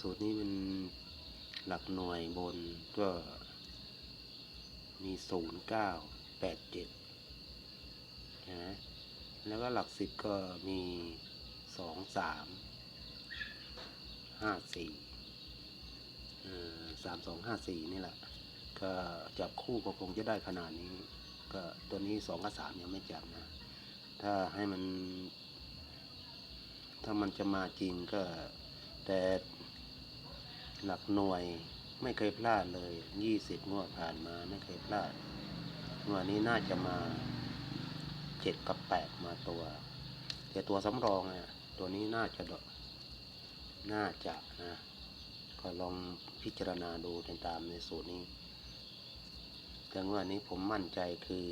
สูตรนี้มันหลักหน่วยบนก็มีศูนย์เก้าแปดเจ็ดนะแล้วก็หลักสิบก็มีสองสามห้าสี่สามสองห้าสี่นี่แหละ ก็จับคู่ก็คงจะได้ขนาดนี้ ก็ตัวนี้สองกับสามยังไม่จับนะ ถ้าให้มัน ถ้ามันจะมาจริงก็แต่ หลักหน่วยไม่เคยพลาดเลยยี่สิบงวดผ่านมาไม่เคยพลาดงวดนี้น่าจะมาเจ็ดกับแปดมาตัว แต่ตัวสำรองอะตัวนี้น่าจะดน่าจะนะก็ลองพิจารณาดูตามในสูตรนี้ แต่งวดนี้ผมมั่นใจคือ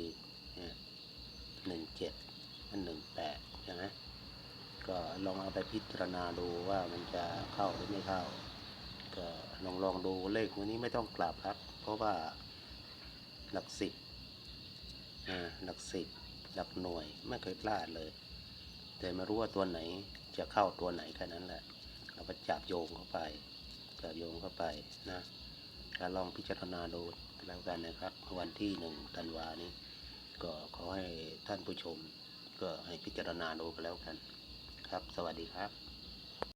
หนึ่งเจ็ดอันหนึ่งแปดใช่ไหมก็ลองเอาไปพิจารณาดูว่ามันจะเข้าหรือไม่เข้า ก็ลองลองดูเลขวันนี้ไม่ต้องกลับครับ เพราะว่าหลักสิบอ่าหลักสิบหลักหน่วยไม่เคยพลาดเลย แต่ไม่รู้ว่าตัวไหนจะเข้าตัวไหนแค่นั้นแหละ เราก็จับโยงเข้าไปจับโยงเข้าไปนะก็ลองพิจารณาดูแล้วกันนะครับ วันที่หนึ่งธันวานี้ ก็ขอให้ท่านผู้ชม ก็ให้พิจารณาดูกันแล้วกัน ครับ สวัสดีครับ